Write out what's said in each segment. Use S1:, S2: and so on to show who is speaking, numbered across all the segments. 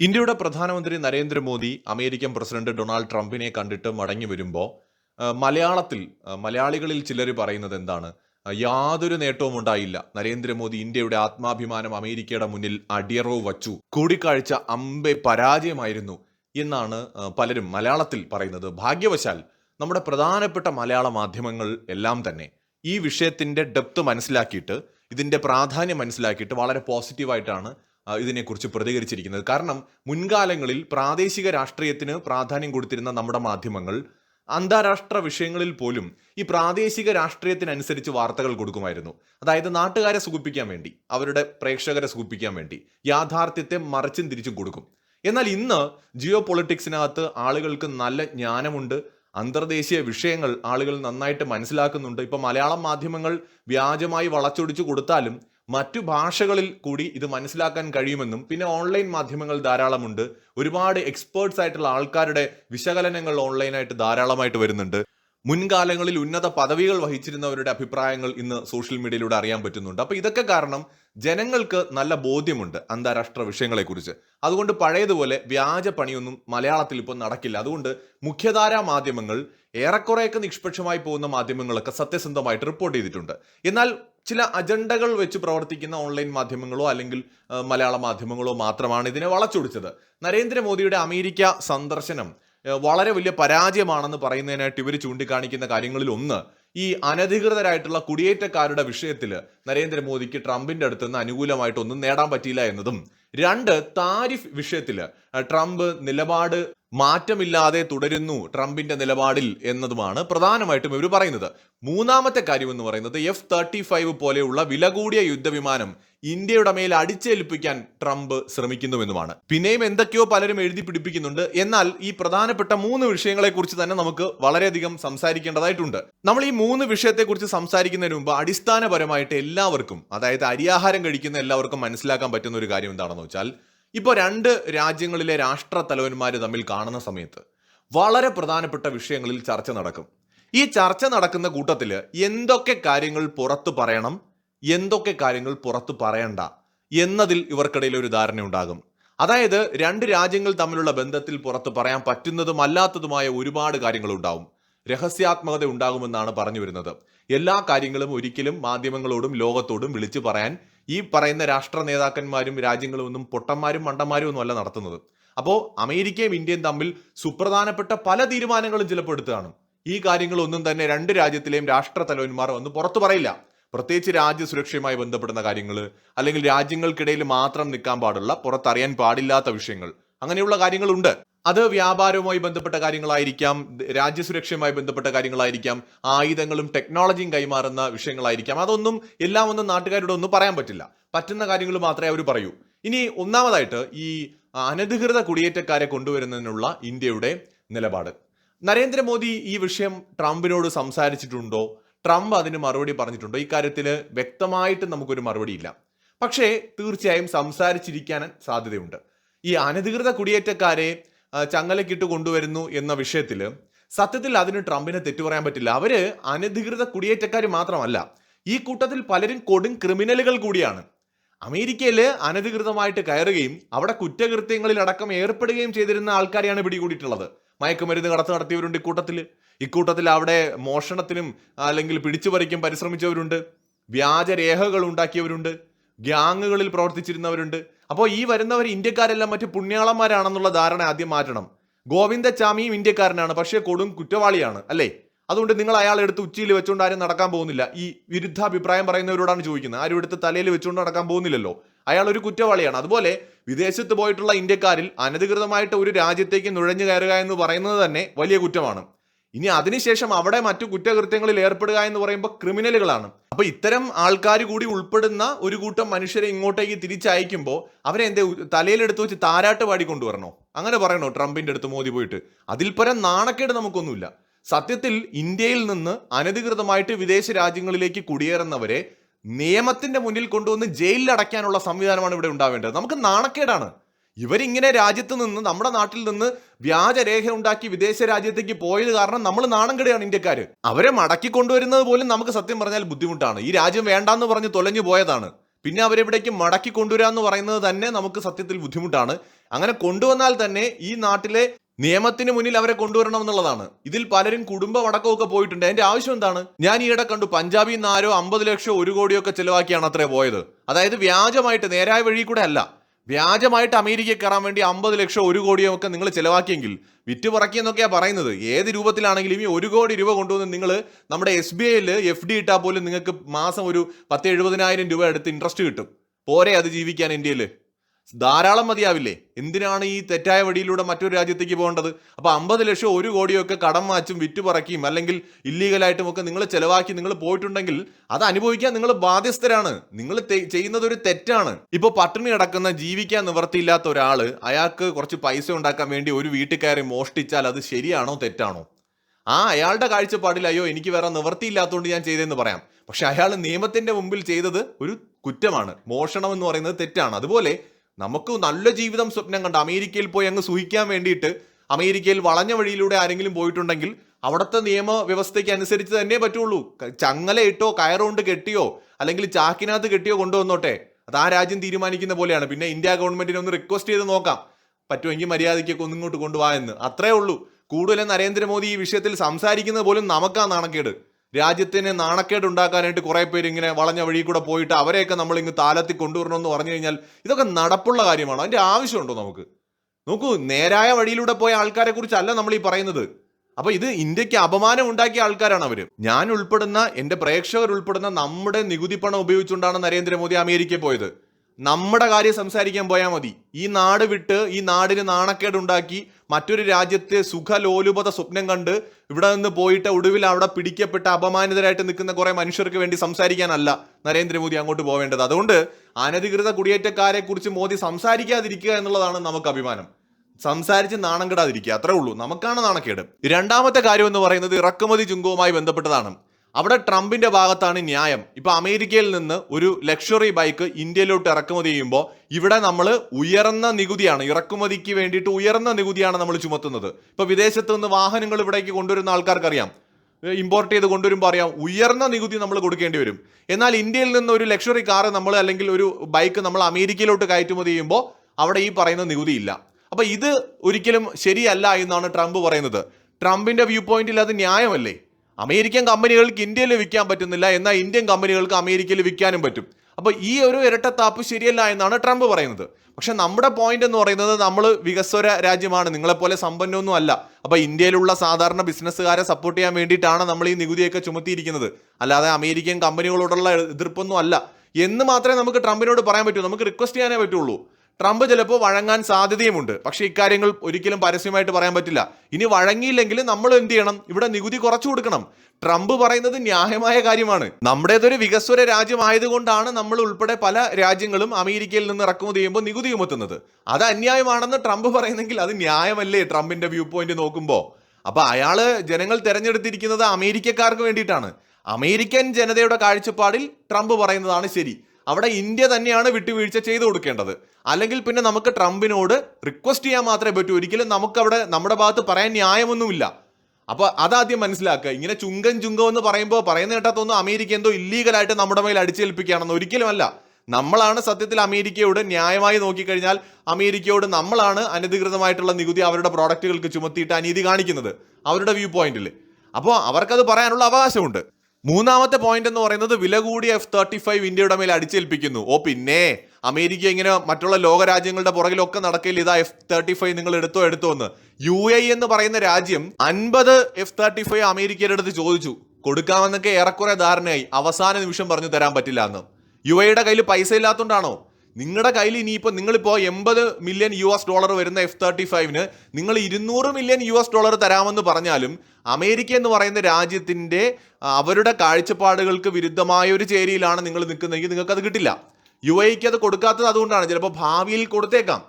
S1: ഇന്ത്യയുടെ പ്രധാനമന്ത്രി Narendra Modi American president Donald ട്രംപിനെ കണ്ടിട്ട് മടങ്ങി വരുമ്പോൾ മലയാളത്തിൽ മലയാളികളിൽ ചിലർ പറയുന്നത് എന്താണ്? യാതൊരു നേട്ടവും ഉണ്ടായില്ല. നരേന്ദ്രമോദി ഇന്ത്യയുടെ ആത്മാഭിമാനം അമേരിക്കയുടെ മുന്നിൽ അടിയറവ് വച്ചു. കൂടിക്കാഴ്ച അമ്പെ പരാജയമായിരുന്നു എന്നാണ് പലരും മലയാളത്തിൽ പറയുന്നത്. ഭാഗ്യവശാൽ നമ്മുടെ പ്രധാനപ്പെട്ട മലയാള മാധ്യമങ്ങൾ എല്ലാം തന്നെ ഈ വിഷയത്തിന്റെ ഡെപ്ത് മനസ്സിലാക്കിയിട്ട് ഇതിന്റെ പ്രാധാന്യം മനസ്സിലാക്കിയിട്ട് വളരെ പോസിറ്റീവായിട്ടാണ് ഇതിനെക്കുറിച്ച് പ്രതികരിച്ചിരിക്കുന്നത്. കാരണം മുൻകാലങ്ങളിൽ പ്രാദേശിക രാഷ്ട്രീയത്തിന് പ്രാധാന്യം കൊടുത്തിരുന്ന നമ്മുടെ മാധ്യമങ്ങൾ അന്താരാഷ്ട്ര വിഷയങ്ങളിൽ പോലും ഈ പ്രാദേശിക രാഷ്ട്രീയത്തിനനുസരിച്ച് വാർത്തകൾ കൊടുക്കുമായിരുന്നു. അതായത് നാട്ടുകാരെ സുഖിപ്പിക്കാൻ വേണ്ടി അവരുടെ പ്രേക്ഷകരെ സുഖിപ്പിക്കാൻ വേണ്ടി യാഥാർത്ഥ്യത്തെ മറിച്ചും തിരിച്ചും കൊടുക്കും. എന്നാൽ ഇന്ന് ജിയോ പൊളിറ്റിക്സിനകത്ത് ആളുകൾക്ക് നല്ല ജ്ഞാനമുണ്ട്. അന്തർദേശീയ വിഷയങ്ങൾ ആളുകൾ നന്നായിട്ട് മനസ്സിലാക്കുന്നുണ്ട്. ഇപ്പം മലയാളം മാധ്യമങ്ങൾ വ്യാജമായി വളച്ചൊടിച്ചു കൊടുത്താലും മറ്റു ഭാഷകളിൽ കൂടി ഇത് മനസ്സിലാക്കാൻ കഴിയുമെന്നും പിന്നെ ഓൺലൈൻ മാധ്യമങ്ങൾ ധാരാളമുണ്ട്. ഒരുപാട് എക്സ്പേർട്സ് ആയിട്ടുള്ള ആൾക്കാരുടെ വിശകലനങ്ങൾ ഓൺലൈനായിട്ട് ധാരാളമായിട്ട് വരുന്നുണ്ട്. മുൻകാലങ്ങളിൽ ഉന്നത പദവികൾ വഹിച്ചിരുന്നവരുടെ അഭിപ്രായങ്ങൾ ഇന്ന് സോഷ്യൽ മീഡിയയിലൂടെ അറിയാൻ പറ്റുന്നുണ്ട്. അപ്പൊ ഇതൊക്കെ കാരണം ജനങ്ങൾക്ക് നല്ല ബോധ്യമുണ്ട് അന്താരാഷ്ട്ര വിഷയങ്ങളെക്കുറിച്ച്. അതുകൊണ്ട് പഴയതുപോലെ വ്യാജ പണിയൊന്നും മലയാളത്തിൽ ഇപ്പോൾ നടക്കില്ല. അതുകൊണ്ട് മുഖ്യധാരാ മാധ്യമങ്ങൾ ഏറെക്കുറെയൊക്കെ നിഷ്പക്ഷമായി പോകുന്ന മാധ്യമങ്ങളൊക്കെ സത്യസന്ധമായിട്ട് റിപ്പോർട്ട് ചെയ്തിട്ടുണ്ട്. എന്നാൽ ചില അജണ്ടകൾ വെച്ച് പ്രവർത്തിക്കുന്ന ഓൺലൈൻ മാധ്യമങ്ങളോ അല്ലെങ്കിൽ മലയാള മാധ്യമങ്ങളോ മാത്രമാണ് ഇതിനെ വളച്ചൊടിച്ചത്. നരേന്ദ്രമോദിയുടെ അമേരിക്ക സന്ദർശനം വളരെ വലിയ പരാജയമാണെന്ന് പറയുന്നതിനായിട്ട് ഇവർ ചൂണ്ടിക്കാണിക്കുന്ന കാര്യങ്ങളിൽ ഒന്ന് ഈ അനധികൃതരായിട്ടുള്ള കുടിയേറ്റക്കാരുടെ വിഷയത്തിൽ നരേന്ദ്രമോദിക്ക് ട്രംപിന്റെ അടുത്ത് നിന്ന് അനുകൂലമായിട്ട് ഒന്നും നേടാൻ പറ്റിയില്ല എന്നതും രണ്ട് താരിഫ് വിഷയത്തിൽ ട്രംപ് നിലപാട് മാറ്റമില്ലാതെ തുടരുന്നു ട്രംപിന്റെ നിലപാടിൽ എന്നതുമാണ് പ്രധാനമായിട്ടും ഇവർ പറയുന്നത്. മൂന്നാമത്തെ കാര്യം എന്ന് പറയുന്നത് എഫ് തേർട്ടി ഫൈവ് പോലെയുള്ള വില കൂടിയ യുദ്ധവിമാനം ഇന്ത്യയുടെ മേൽ അടിച്ചേൽപ്പിക്കാൻ ട്രംപ് ശ്രമിക്കുന്നുവെന്നുമാണ്. പിന്നെയും എന്തൊക്കെയോ പലരും എഴുതി പിടിപ്പിക്കുന്നുണ്ട്. എന്നാൽ ഈ പ്രധാനപ്പെട്ട മൂന്ന് വിഷയങ്ങളെ കുറിച്ച് തന്നെ നമുക്ക് വളരെയധികം സംസാരിക്കേണ്ടതായിട്ടുണ്ട്. നമ്മൾ ഈ മൂന്ന് വിഷയത്തെ കുറിച്ച് സംസാരിക്കുന്നതിന് മുമ്പ് അടിസ്ഥാനപരമായിട്ട് എല്ലാവർക്കും അതായത് അരിയാഹാരം കഴിക്കുന്ന എല്ലാവർക്കും മനസ്സിലാക്കാൻ പറ്റുന്ന ഒരു കാര്യം എന്താണെന്ന് വെച്ചാൽ ഇപ്പോൾ രണ്ട് രാജ്യങ്ങളിലെ രാഷ്ട്ര തലവന്മാർ തമ്മിൽ കാണുന്ന സമയത്ത് വളരെ പ്രധാനപ്പെട്ട വിഷയങ്ങളിൽ ചർച്ച നടക്കും. ഈ ചർച്ച നടക്കുന്ന കൂട്ടത്തിൽ എന്തൊക്കെ കാര്യങ്ങൾ പുറത്തു പറയണം എന്തൊക്കെ കാര്യങ്ങൾ പുറത്തു പറയണ്ട എന്നതിൽ ഇവർക്കിടയിൽ ഒരു ധാരണ ഉണ്ടാകും. അതായത് രണ്ട് രാജ്യങ്ങൾ തമ്മിലുള്ള ബന്ധത്തിൽ പുറത്തു പറയാൻ പറ്റുന്നതും അല്ലാത്തതുമായ ഒരുപാട് കാര്യങ്ങൾ ഉണ്ടാവും. രഹസ്യാത്മകത ഉണ്ടാകുമെന്നാണ് പറഞ്ഞു വരുന്നത്. എല്ലാ കാര്യങ്ങളും ഒരിക്കലും മാധ്യമങ്ങളോടും ലോകത്തോടും വിളിച്ചു പറയാൻ ഈ പറയുന്ന രാഷ്ട്ര നേതാക്കന്മാരും രാജ്യങ്ങളും ഒന്നും പൊട്ടന്മാരും മണ്ടന്മാരും ഒന്നും അല്ല നടത്തുന്നത്. അപ്പോൾ അമേരിക്കയും ഇന്ത്യയും തമ്മിൽ സുപ്രധാനപ്പെട്ട പല തീരുമാനങ്ങളും ചിലപ്പോൾ എടുത്തു കാണും. ഈ കാര്യങ്ങളൊന്നും തന്നെ രണ്ട് രാജ്യത്തിലെയും രാഷ്ട്ര തലവന്മാർ വന്ന് പുറത്തു പറയില്ല. പ്രത്യേകിച്ച് രാജ്യസുരക്ഷയുമായി ബന്ധപ്പെടുന്ന കാര്യങ്ങൾ അല്ലെങ്കിൽ രാജ്യങ്ങൾക്കിടയിൽ മാത്രം നിൽക്കാൻ പാടുള്ള പുറത്തറിയാൻ പാടില്ലാത്ത വിഷയങ്ങൾ അങ്ങനെയുള്ള കാര്യങ്ങളുണ്ട്. അത് വ്യാപാരവുമായി ബന്ധപ്പെട്ട കാര്യങ്ങളായിരിക്കാം രാജ്യസുരക്ഷയുമായി ബന്ധപ്പെട്ട കാര്യങ്ങളായിരിക്കാം ആയുധങ്ങളും ടെക്നോളജിയും കൈമാറുന്ന വിഷയങ്ങളായിരിക്കാം. അതൊന്നും എല്ലാം ഒന്നും നാട്ടുകാരോട് ഒന്നും പറയാൻ പറ്റില്ല. പറ്റുന്ന കാര്യങ്ങൾ മാത്രമേ അവർ പറയൂ. ഇനി ഒന്നാമതായിട്ട് ഈ അനധികൃത കുടിയേറ്റക്കാരെ കൊണ്ടുവരുന്നതിനുള്ള ഇന്ത്യയുടെ നിലപാട്. നരേന്ദ്രമോദി ഈ വിഷയം ട്രംപിനോട് സംസാരിച്ചിട്ടുണ്ടോ? ട്രംപ് അതിന് മറുപടി പറഞ്ഞിട്ടുണ്ടോ? ഇക്കാര്യത്തിൽ വ്യക്തമായിട്ട് നമുക്കൊരു മറുപടി ഇല്ല. പക്ഷേ തീർച്ചയായും സംസാരിച്ചിരിക്കാൻ സാധ്യതയുണ്ട്. ഈ അനധികൃത കുടിയേറ്റക്കാരെ ചങ്ങലക്കിട്ട് കൊണ്ടുവരുന്നു എന്ന വിഷയത്തിൽ സത്യത്തിൽ അതിന് ട്രംപിനെ തെറ്റു പറയാൻ പറ്റില്ല. അവർ അനധികൃത കുടിയേറ്റക്കാർ മാത്രമല്ല ഈ കൂട്ടത്തിൽ പലരും കൊടും ക്രിമിനലുകൾ കൂടിയാണ്. അമേരിക്കയിൽ അനധികൃതമായിട്ട് കയറുകയും അവിടെ കുറ്റകൃത്യങ്ങളിൽ അടക്കം ഏർപ്പെടുകയും ചെയ്തിരുന്ന ആൾക്കാരെയാണ് പിടികൂടിയിട്ടുള്ളത്. മയക്കുമരുന്ന് കടത്ത് നടത്തിയവരുണ്ട് ഇക്കൂട്ടത്തിൽ ഇക്കൂട്ടത്തിൽ അവിടെ മോഷണത്തിനും അല്ലെങ്കിൽ പിടിച്ചുപറിക്കും പരിശ്രമിച്ചവരുണ്ട്. വ്യാജരേഖകൾ ഉണ്ടാക്കിയവരുണ്ട്. ഗ്യാങ്ങുകളിൽ പ്രവർത്തിച്ചിരുന്നവരുണ്ട്. അപ്പോൾ ഈ വരുന്നവർ ഇന്ത്യക്കാരെല്ലാം മറ്റു പുണ്യാളന്മാരാണെന്നുള്ള ധാരണ ആദ്യം മാറ്റണം. ഗോവിന്ദചാമിയും ഇന്ത്യക്കാരനാണ് പക്ഷേ കൊടും കുറ്റവാളിയാണ് അല്ലേ? അതുകൊണ്ട് നിങ്ങൾ അയാളെ എടുത്ത് ഉച്ചയിൽ വെച്ചുകൊണ്ട് ആരും നടക്കാൻ പോകുന്നില്ല. ഈ വിരുദ്ധ അഭിപ്രായം പറയുന്നവരോടാണ് ചോദിക്കുന്നത്. ആരും എടുത്ത് തലയിൽ വെച്ചുകൊണ്ട് നടക്കാൻ പോകുന്നില്ലല്ലോ. അയാൾ ഒരു കുറ്റവാളിയാണ്. അതുപോലെ വിദേശത്ത് പോയിട്ടുള്ള ഇന്ത്യക്കാരിൽ അനധികൃതമായിട്ട് ഒരു രാജ്യത്തേക്ക് നുഴഞ്ഞു കയറുക എന്ന് പറയുന്നത് തന്നെ വലിയ കുറ്റമാണ്. ഇനി അതിനുശേഷം അവിടെ മറ്റു കുറ്റകൃത്യങ്ങളിൽ ഏർപ്പെടുക എന്ന് പറയുമ്പോൾ ക്രിമിനലുകളാണ്. അപ്പൊ ഇത്തരം ആൾക്കാർ കൂടി ഉൾപ്പെടുന്ന ഒരു കൂട്ടം മനുഷ്യരെ ഇങ്ങോട്ടേക്ക് തിരിച്ചയക്കുമ്പോൾ അവരെ എന്തേ തലയിലെടുത്ത് വെച്ച് താരാട്ട് പാടി കൊണ്ടുവരണോ? അങ്ങനെ പറയണോ ട്രംപിന്റെ അടുത്ത് മോദി പോയിട്ട്? അതിൽ പരം നാണക്കേട് നമുക്കൊന്നുമില്ല. സത്യത്തിൽ ഇന്ത്യയിൽ നിന്ന് അനധികൃതമായിട്ട് വിദേശ രാജ്യങ്ങളിലേക്ക് കുടിയേറുന്നവരെ നിയമത്തിന്റെ മുന്നിൽ കൊണ്ടുവന്ന് ജയിലിൽ അടയ്ക്കാനുള്ള സംവിധാനമാണ് ഇവിടെ ഉണ്ടാവേണ്ടത്. നമുക്ക് നാണക്കേടാണ്. ഇവരിങ്ങനെ രാജ്യത്ത് നിന്ന് നമ്മുടെ നാട്ടിൽ നിന്ന് വ്യാജരേഖ ഉണ്ടാക്കി വിദേശ രാജ്യത്തേക്ക് പോയത് കാരണം നമ്മൾ നാണം കെടുകയാണ് ഇന്ത്യക്കാര്. അവരെ മടക്കി കൊണ്ടുവരുന്നത് പോലും നമുക്ക് സത്യം പറഞ്ഞാൽ ബുദ്ധിമുട്ടാണ്. ഈ രാജ്യം വേണ്ടാന്ന് പറഞ്ഞ് തൊലഞ്ഞു പോയതാണ്. പിന്നെ അവരെവിടേക്ക് മടക്കി കൊണ്ടുവരിക എന്ന് പറയുന്നത് തന്നെ നമുക്ക് സത്യത്തിൽ ബുദ്ധിമുട്ടാണ്. അങ്ങനെ കൊണ്ടുവന്നാൽ തന്നെ ഈ നാട്ടിലെ നിയമത്തിന് മുന്നിൽ അവരെ കൊണ്ടുവരണം എന്നുള്ളതാണ്. ഇതിൽ പലരും കുടുംബ അടക്കമൊക്കെ പോയിട്ടുണ്ട്. അതിന്റെ ആവശ്യം എന്താണ്? ഞാൻ ഈയിടെ കണ്ടു പഞ്ചാബിൽ നിന്ന് ആരോ അമ്പത് ലക്ഷം ഒരു കോടിയൊക്കെ ചെലവാക്കിയാണ് അത്രേ പോയത്. അതായത് വ്യാജമായിട്ട് നേരായ വഴി കൂടെ അല്ല. വ്യാജമായിട്ട് അമേരിക്കയിൽ കയറാൻ വേണ്ടി അമ്പത് ലക്ഷം ഒരു കോടിയോ ഒക്കെ നിങ്ങൾ ചിലവാക്കിയെങ്കിൽ വിറ്റ് പറക്കിയെന്നൊക്കെയാണ് പറയുന്നത്. ഏത് രൂപത്തിലാണെങ്കിലും ഈ ഒരു കോടി രൂപ കൊണ്ടുവന്ന് നിങ്ങൾ നമ്മുടെ എസ് ബി ഐയിൽ എഫ് ഡി ഇട്ടാൽ പോലും നിങ്ങൾക്ക് മാസം ഒരു പത്ത് എഴുപതിനായിരം രൂപ എടുത്ത് ഇൻട്രസ്റ്റ് കിട്ടും. പോരെ അത് ജീവിക്കാൻ ഇന്ത്യയിൽ ധാരാളം മതിയാവില്ലേ? എന്തിനാണ് ഈ തെറ്റായ വഴിയിലൂടെ മറ്റൊരു രാജ്യത്തേക്ക് പോകേണ്ടത്? അപ്പൊ അമ്പത് ലക്ഷം ഒരു കോടിയൊക്കെ കടം വാച്ചും വിറ്റ് പറക്കിയും അല്ലെങ്കിൽ ഇല്ലീഗലായിട്ടും ഒക്കെ നിങ്ങൾ ചെലവാക്കി നിങ്ങൾ പോയിട്ടുണ്ടെങ്കിൽ അത് അനുഭവിക്കാൻ നിങ്ങൾ ബാധ്യസ്ഥരാണ്. നിങ്ങൾ ചെയ്യുന്നത് ഒരു തെറ്റാണ്. ഇപ്പൊ പട്ടിണി കിടക്കുന്ന ജീവിക്കാൻ നിവർത്തിയില്ലാത്ത ഒരാൾ അയാൾക്ക് കുറച്ച് പൈസ ഉണ്ടാക്കാൻ വേണ്ടി ഒരു വീട്ടിൽ കയറി മോഷ്ടിച്ചാൽ അത് ശരിയാണോ തെറ്റാണോ? ആ അയാളുടെ കാഴ്ചപ്പാടിൽ അയ്യോ എനിക്ക് വേറെ നിവർത്തിയില്ലാത്തതുകൊണ്ട് ഞാൻ ചെയ്തതെന്ന് പറയാം. പക്ഷെ അയാൾ നിയമത്തിന്റെ മുമ്പിൽ ചെയ്തത് ഒരു കുറ്റമാണ്. മോഷണം എന്ന് പറയുന്നത് തെറ്റാണ്. അതുപോലെ നമുക്ക് നല്ല ജീവിതം സ്വപ്നം കണ്ട അമേരിക്കയിൽ പോയി അങ്ങ് സൂഹിക്കാൻ വേണ്ടിയിട്ട് അമേരിക്കയിൽ വളഞ്ഞ വഴിയിലൂടെ ആരെങ്കിലും പോയിട്ടുണ്ടെങ്കിൽ അവിടുത്തെ നിയമ വ്യവസ്ഥയ്ക്ക് അനുസരിച്ച് തന്നെ പറ്റുള്ളൂ. ക- ചങ്ങല ഇട്ടോ കയറുകൊണ്ട് കെട്ടിയോ അല്ലെങ്കിൽ ചാക്കിനകത്ത് കെട്ടിയോ കൊണ്ടുവന്നോട്ടെ. അത് ആ രാജ്യം തീരുമാനിക്കുന്ന പോലെയാണ്. പിന്നെ ഇന്ത്യ ഗവൺമെന്റിനെ ഒന്ന് റിക്വസ്റ്റ് ചെയ്ത് നോക്കാം. പറ്റുമെങ്കിൽ മര്യാദയ്ക്കൊക്കെ ഒന്നിങ്ങോട്ട് കൊണ്ടുപോകാമെന്ന് അത്രേ ഉള്ളൂ. കൂടുതലും നരേന്ദ്രമോദി ഈ വിഷയത്തിൽ സംസാരിക്കുന്നത് പോലും നമുക്കാ നാണക്കേട്. രാജ്യത്തിന് നാണക്കേട് കുറേ പേര് ഇങ്ങനെ വളഞ്ഞ വഴി കൂടെ പോയിട്ട് അവരെയൊക്കെ നമ്മൾ ഇങ്ങ് താലത്തിൽ കൊണ്ടുവരണമെന്ന് പറഞ്ഞു കഴിഞ്ഞാൽ ഇതൊക്കെ നടപ്പുള്ള കാര്യമാണ്? അതിന്റെ ആവശ്യമുണ്ടോ നമുക്ക്? നോക്കൂ നേരായ വഴിയിലൂടെ പോയ ആൾക്കാരെ കുറിച്ചല്ല നമ്മൾ ഈ പറയുന്നത്. അപ്പൊ ഇത് ഇന്ത്യയ്ക്ക് അപമാനം ഉണ്ടാക്കിയ ആൾക്കാരാണ് അവർ. ഞാൻ ഉൾപ്പെടുന്ന എന്റെ പ്രേക്ഷകർ ഉൾപ്പെടുന്ന നമ്മുടെ നികുതി പണം ഉപയോഗിച്ചുകൊണ്ടാണ് നരേന്ദ്രമോദി അമേരിക്കയിൽ പോയത്. നമ്മുടെ കാര്യം സംസാരിക്കാൻ പോയാൽ മതി. ഈ നാട് വിട്ട് ഈ നാടിന് നാണക്കേടുണ്ടാക്കി മറ്റൊരു രാജ്യത്തെ സുഖലോലുപത സ്വപ്നം കണ്ട് ഇവിടെ നിന്ന് പോയിട്ട് ഒടുവിൽ അവിടെ പിടിക്കപ്പെട്ട അപമാനിതരായിട്ട് നിൽക്കുന്ന കുറെ മനുഷ്യർക്ക് വേണ്ടി സംസാരിക്കാനല്ല നരേന്ദ്രമോദി അങ്ങോട്ട് പോവേണ്ടത്. അതുകൊണ്ട് അനധികൃത കുടിയേറ്റക്കാരെ കുറിച്ച് മോദി സംസാരിക്കാതിരിക്കുക എന്നുള്ളതാണ് നമുക്ക് അഭിമാനം. സംസാരിച്ച് നാണം കെടാതിരിക്കുക. അത്രേ ഉള്ളൂ. നമുക്കാണ് നാണക്കേട്. രണ്ടാമത്തെ കാര്യം എന്ന് പറയുന്നത് ഇറക്കുമതി ചുങ്കവുമായി ബന്ധപ്പെട്ടതാണ്. അവിടെ ട്രംപിന്റെ ഭാഗത്താണ് ന്യായം. ഇപ്പൊ അമേരിക്കയിൽ നിന്ന് ഒരു ലക്ഷറി ബൈക്ക് ഇന്ത്യയിലോട്ട് ഇറക്കുമതി ചെയ്യുമ്പോൾ ഇവിടെ നമ്മൾ ഉയർന്ന നികുതിയാണ് ഇറക്കുമതിക്ക് വേണ്ടിയിട്ട് ഉയർന്ന നികുതിയാണ് നമ്മൾ ചുമത്തുന്നത്. ഇപ്പൊ വിദേശത്ത് നിന്ന് വാഹനങ്ങൾ ഇവിടേക്ക് കൊണ്ടുവരുന്ന ആൾക്കാർക്കറിയാം. ഇമ്പോർട്ട് ചെയ്ത് കൊണ്ടുവരുമ്പോൾ അറിയാം ഉയർന്ന നികുതി നമ്മൾ കൊടുക്കേണ്ടി വരും. എന്നാൽ ഇന്ത്യയിൽ നിന്ന് ഒരു ലക്ഷറി കാർ നമ്മൾ അല്ലെങ്കിൽ ഒരു ബൈക്ക് നമ്മൾ അമേരിക്കയിലോട്ട് കയറ്റുമതി ചെയ്യുമ്പോൾ അവിടെ ഈ പറയുന്ന നികുതി ഇല്ല. അപ്പൊ ഇത് ഒരിക്കലും ശരിയല്ല എന്നാണ് ട്രംപ് പറയുന്നത്. ട്രംപിന്റെ വ്യൂ പോയിന്റിൽ അത് ന്യായമല്ലേ? അമേരിക്കൻ കമ്പനികൾക്ക് ഇന്ത്യയിൽ വിൽക്കാൻ പറ്റുന്നില്ല എന്നാൽ ഇന്ത്യൻ കമ്പനികൾക്ക് അമേരിക്കയിൽ വിൽക്കാനും പറ്റും. അപ്പോൾ ഈ ഒരു ഇരട്ടത്താപ്പ് ശരിയല്ല എന്നാണ് ട്രംപ് പറയുന്നത്. പക്ഷെ നമ്മുടെ പോയിന്റ് എന്ന് പറയുന്നത് നമ്മൾ വികസ്വര രാജ്യമാണ് നിങ്ങളെപ്പോലെ സമ്പന്നമൊന്നും അല്ല. അപ്പോൾ ഇന്ത്യയിലുള്ള സാധാരണ ബിസിനസ്സുകാരെ സപ്പോർട്ട് ചെയ്യാൻ വേണ്ടിയിട്ടാണ് നമ്മൾ ഈ നികുതിയൊക്കെ ചുമത്തിയിരിക്കുന്നത്. അല്ലാതെ അമേരിക്കൻ കമ്പനികളോടുള്ള എതിർപ്പൊന്നും അല്ല. എന്ന് മാത്രമേ നമുക്ക് ട്രംപിനോട് പറയാൻ പറ്റൂ. നമുക്ക് റിക്വസ്റ്റ് ചെയ്യാനേ പറ്റുള്ളൂ. ട്രംപ് ചിലപ്പോൾ വഴങ്ങാൻ സാധ്യതയുമുണ്ട്. പക്ഷേ ഇക്കാര്യങ്ങൾ ഒരിക്കലും പരസ്യമായിട്ട് പറയാൻ പറ്റില്ല. ഇനി വഴങ്ങിയില്ലെങ്കിൽ നമ്മൾ എന്ത് ചെയ്യണം? ഇവിടെ നികുതി കുറച്ചു കൊടുക്കണം. ട്രംപ് പറയുന്നത് ന്യായമായ കാര്യമാണ്. നമ്മുടേതൊരു വികസ്വര രാജ്യമായതുകൊണ്ടാണ് നമ്മൾ ഉൾപ്പെടെ പല രാജ്യങ്ങളും അമേരിക്കയിൽ നിന്ന് ഇറക്കുമതി ചെയ്യുമ്പോൾ നികുതി ചുമത്തുന്നത്. അത് അന്യായമാണെന്ന് ട്രംപ് പറയുന്നെങ്കിൽ അത് ന്യായമല്ലേ ട്രംപിന്റെ വ്യൂ പോയിന്റ് നോക്കുമ്പോൾ അപ്പൊ അയാൾ ജനങ്ങൾ തെരഞ്ഞെടുത്തിരിക്കുന്നത് അമേരിക്കക്കാർക്ക് വേണ്ടിയിട്ടാണ്. അമേരിക്കൻ ജനതയുടെ കാഴ്ചപ്പാടിൽ ട്രംപ് പറയുന്നതാണ് ശരി. അവിടെ ഇന്ത്യ തന്നെയാണ് വിട്ടുവീഴ്ച ചെയ്തു കൊടുക്കേണ്ടത്. അല്ലെങ്കിൽ പിന്നെ നമുക്ക് ട്രംപിനോട് റിക്വസ്റ്റ് ചെയ്യാൻ മാത്രമേ പറ്റൂ. ഒരിക്കലും നമുക്കവിടെ നമ്മുടെ ഭാഗത്ത് പറയാൻ ന്യായമൊന്നുമില്ല. അപ്പൊ അതാദ്യം മനസ്സിലാക്കുക. ഇങ്ങനെ ചുങ്കൻ ചുങ്കം എന്ന് പറയുമ്പോൾ പറയുന്ന കേട്ടാത്തൊന്നും അമേരിക്ക എന്തോ ഇല്ലീഗലായിട്ട് നമ്മുടെ മേൽ അടിച്ചേൽപ്പിക്കുകയാണെന്ന് ഒരിക്കലുമല്ല. നമ്മളാണ് സത്യത്തിൽ അമേരിക്കയോട് ന്യായമായി നോക്കിക്കഴിഞ്ഞാൽ അമേരിക്കയോട് നമ്മളാണ് അനധികൃതമായിട്ടുള്ള നികുതി അവരുടെ പ്രോഡക്റ്റുകൾക്ക് ചുമത്തിയിട്ട് അനീതി കാണിക്കുന്നത്. അവരുടെ വ്യൂ പോയിന്റിൽ അപ്പോൾ അവർക്കത് പറയാനുള്ള അവകാശമുണ്ട്. മൂന്നാമത്തെ പോയിന്റ് എന്ന് പറയുന്നത് വില കൂടിയ എഫ് തേർട്ടി ഫൈവ് ഇന്ത്യയുടെ മേൽ അടിച്ചേൽപ്പിക്കുന്നു. ഓ പിന്നെ അമേരിക്ക ഇങ്ങനെ മറ്റുള്ള ലോകരാജ്യങ്ങളുടെ പുറകിലൊക്കെ നടക്കില്ല ഇതാ എഫ് തേർട്ടി ഫൈവ് നിങ്ങൾ എടുത്തോ എടുത്തോ എന്ന്. യു എ എന്ന് പറയുന്ന രാജ്യം അൻപത് എഫ് തേർട്ടി ഫൈവ് അമേരിക്കയുടെ അടുത്ത് ചോദിച്ചു. കൊടുക്കാമെന്നൊക്കെ ഏറെക്കുറെ ധാരണയായി. അവസാന നിമിഷം പറഞ്ഞു തരാൻ പറ്റില്ല എന്ന്. യു എയുടെ കയ്യിൽ പൈസ ഇല്ലാത്തതുകൊണ്ടാണോ നിങ്ങളുടെ കയ്യിൽ ഇനിയിപ്പോൾ നിങ്ങളിപ്പോൾ എൺപത് മില്യൺ യു എസ് ഡോളർ വരുന്ന എഫ് തേർട്ടി ഫൈവിന് നിങ്ങൾ ഇരുന്നൂറ് മില്യൺ യു എസ് ഡോളർ തരാമെന്ന് പറഞ്ഞാലും അമേരിക്ക എന്ന് പറയുന്ന രാജ്യത്തിന്റെ അവരുടെ കാഴ്ചപ്പാടുകൾക്ക് വിരുദ്ധമായ ഒരു ചേരിയിലാണ് നിങ്ങൾ നിൽക്കുന്നതെങ്കിൽ നിങ്ങൾക്ക് അത് കിട്ടില്ല. യു എക്ക് അത് കൊടുക്കാത്തത് അതുകൊണ്ടാണ്. ചിലപ്പോൾ ഭാവിയിൽ കൊടുത്തേക്കാം.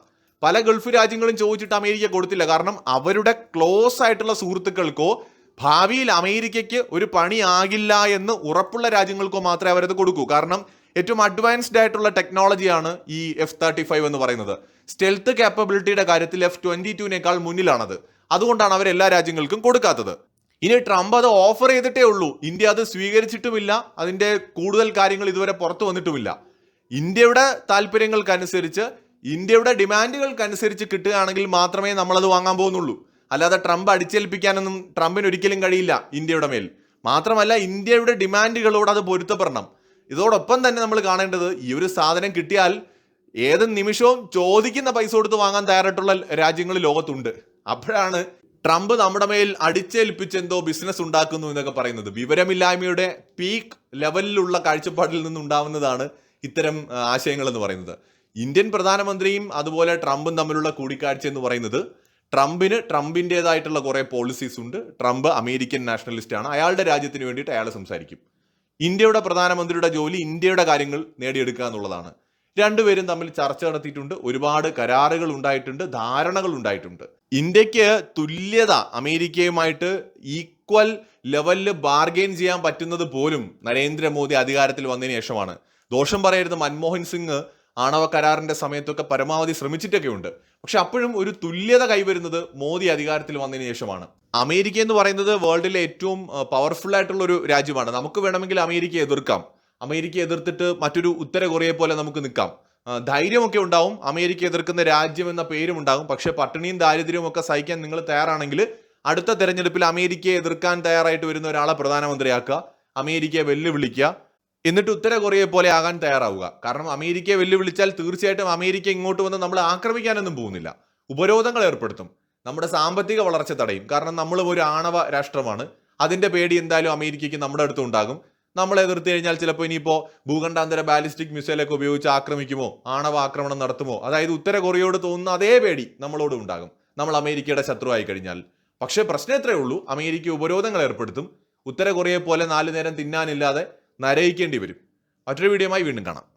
S1: പല ഗൾഫ് രാജ്യങ്ങളും ചോദിച്ചിട്ട് അമേരിക്ക കൊടുത്തില്ല. കാരണം അവരുടെ ക്ലോസ് ആയിട്ടുള്ള സുഹൃത്തുക്കൾക്കോ ഭാവിയിൽ അമേരിക്കയ്ക്ക് ഒരു പണിയാകില്ല എന്ന് ഉറപ്പുള്ള രാജ്യങ്ങൾക്കോ മാത്രമേ അവരത് കൊടുക്കൂ. കാരണം ഏറ്റവും അഡ്വാൻസ്ഡ് ആയിട്ടുള്ള ടെക്നോളജിയാണ് ഈ എഫ് തേർട്ടി ഫൈവ് എന്ന് പറയുന്നത്. സ്റ്റെൽത്ത് കാപ്പബിലിറ്റിയുടെ കാര്യത്തിൽ എഫ് ട്വന്റി ടുവിനേക്കാൾ മുന്നിലാണത്. അതുകൊണ്ടാണ് അവർ എല്ലാ രാജ്യങ്ങൾക്കും കൊടുക്കാത്തത്. ഇനി ട്രംപ് അത് ഓഫർ ചെയ്തിട്ടേ ഉള്ളൂ. ഇന്ത്യ അത് സ്വീകരിച്ചിട്ടുമില്ല. അതിന്റെ കൂടുതൽ കാര്യങ്ങൾ ഇതുവരെ പുറത്തു വന്നിട്ടുമില്ല. ഇന്ത്യയുടെ താല്പര്യങ്ങൾക്കനുസരിച്ച് ഇന്ത്യയുടെ ഡിമാൻഡുകൾക്കനുസരിച്ച് കിട്ടുകയാണെങ്കിൽ മാത്രമേ നമ്മളത് വാങ്ങാൻ പോകുന്നുള്ളൂ. അല്ലാതെ ട്രംപ് അടിച്ചേൽപ്പിക്കാനൊന്നും ട്രംപിന് ഒരിക്കലും കഴിയില്ല ഇന്ത്യയുടെ മേൽ. മാത്രമല്ല ഇന്ത്യയുടെ ഡിമാൻഡുകളോട് അത് പൊരുത്തപ്പെടണം. ഇതോടൊപ്പം തന്നെ നമ്മൾ കാണേണ്ടത് ഈ ഒരു സാധനം കിട്ടിയാൽ ഏത് നിമിഷവും ചോദിക്കുന്ന പൈസ കൊടുത്ത് വാങ്ങാൻ തയ്യാറായിട്ടുള്ള രാജ്യങ്ങൾ ലോകത്തുണ്ട്. അപ്പോഴാണ് ട്രംപ് നമ്മുടെ മേൽ അടിച്ചേൽപ്പിച്ച് എന്തോ ബിസിനസ് ഉണ്ടാക്കുന്നു എന്നൊക്കെ പറയുന്നത്. വിവരമില്ലായ്മയുടെ പീക്ക് ലെവലിലുള്ള കാഴ്ചപ്പാടിൽ നിന്നുണ്ടാവുന്നതാണ് ഇത്തരം ആശയങ്ങൾ എന്ന് പറയുന്നത്. ഇന്ത്യൻ പ്രധാനമന്ത്രിയും അതുപോലെ ട്രംപും തമ്മിലുള്ള കൂടിക്കാഴ്ച എന്ന് പറയുന്നത് ട്രംപിന് ട്രംപിന്റെതായിട്ടുള്ള കുറേ പോളിസീസ് ഉണ്ട്. ട്രംപ് അമേരിക്കൻ നാഷണലിസ്റ്റ് ആണ്. അയാളുടെ രാജ്യത്തിന് വേണ്ടിയിട്ട് അയാൾ സംസാരിക്കും. ഇന്ത്യയുടെ പ്രധാനമന്ത്രിയുടെ ജോലി ഇന്ത്യയുടെ കാര്യങ്ങൾ നേടിയെടുക്കുക എന്നുള്ളതാണ്. രണ്ടുപേരും തമ്മിൽ ചർച്ച നടത്തിയിട്ടുണ്ട്. ഒരുപാട് കരാറുകൾ ഉണ്ടായിട്ടുണ്ട് ധാരണകൾ ഉണ്ടായിട്ടുണ്ട്. ഇന്ത്യയ്ക്ക് തുല്യത അമേരിക്കയുമായിട്ട് ഈക്വൽ ലെവലിൽ ബാർഗെയിൻ ചെയ്യാൻ പറ്റുന്നത് പോലും നരേന്ദ്രമോദി അധികാരത്തിൽ വന്നതിന് ശേഷമാണ്. ദോഷം പറയരുത് മൻമോഹൻ സിംഗ് ആണവ കരാറിന്റെ സമയത്തൊക്കെ പരമാവധി ശ്രമിച്ചിട്ടൊക്കെ ഉണ്ട് പക്ഷെ അപ്പോഴും ഒരു തുല്യത കൈവരുന്നത് മോദി അധികാരത്തിൽ വന്നതിന് ശേഷമാണ്. അമേരിക്ക എന്ന് പറയുന്നത് വേൾഡിലെ ഏറ്റവും പവർഫുൾ ആയിട്ടുള്ള ഒരു രാജ്യമാണ്. നമുക്ക് വേണമെങ്കിൽ അമേരിക്കയെ എതിർക്കാം. അമേരിക്കയെ എതിർത്തിട്ട് മറ്റൊരു ഉത്തര കൊറിയയെ പോലെ നമുക്ക് നിൽക്കാം. ധൈര്യമൊക്കെ ഉണ്ടാവും. അമേരിക്ക എതിർക്കുന്ന രാജ്യം എന്ന പേരും ഉണ്ടാകും. പക്ഷെ പട്ടിണിയും ദാരിദ്ര്യവും ഒക്കെ സഹിക്കാൻ നിങ്ങൾ തയ്യാറാണെങ്കിൽ അടുത്ത തെരഞ്ഞെടുപ്പിൽ അമേരിക്കയെ എതിർക്കാൻ തയ്യാറായിട്ട് വരുന്ന ഒരാളെ പ്രധാനമന്ത്രിയാക്കുക. അമേരിക്കയെ വെല്ലുവിളിക്കുക. എന്നിട്ട് ഉത്തര കൊറിയയെ പോലെ ആകാൻ തയ്യാറാവുക. കാരണം അമേരിക്കയെ വെല്ലുവിളിച്ചാൽ തീർച്ചയായിട്ടും അമേരിക്ക ഇങ്ങോട്ട് വന്ന് നമ്മൾ ആക്രമിക്കാനൊന്നും പോകുന്നില്ല. ഉപരോധങ്ങൾ ഏർപ്പെടുത്തും. നമ്മുടെ സാമ്പത്തിക വളർച്ച തടയും. കാരണം നമ്മൾ ഒരു ആണവ രാഷ്ട്രമാണ്. അതിന്റെ പേടി എന്തായാലും അമേരിക്കയ്ക്ക് നമ്മുടെ അടുത്ത് ഉണ്ടാകും. നമ്മൾ എതിർത്ത് കഴിഞ്ഞാൽ ചിലപ്പോൾ ഇനിയിപ്പോൾ ഭൂഖണ്ഡാന്തര ബാലിസ്റ്റിക് മിസൈലൊക്കെ ഉപയോഗിച്ച് ആക്രമിക്കുമോ? ആണവ ആക്രമണം നടത്തുമോ? അതായത് ഉത്തര കൊറിയയോട് തോന്നുന്ന അതേ പേടി നമ്മളോട് ഉണ്ടാകും. നമ്മൾ അമേരിക്കയുടെ ശത്രുവായി കഴിഞ്ഞാൽ. പക്ഷേ പ്രശ്നം എത്രയേ ഉള്ളൂ. അമേരിക്ക ഉപരോധങ്ങൾ ഏർപ്പെടുത്തും. ഉത്തര കൊറിയയെ പോലെ നാലു നേരം തിന്നാനില്ലാതെ നരയിക്കേണ്ടി വരും. മറ്റൊരു വീഡിയോയുമായി വീണ്ടും കാണാം.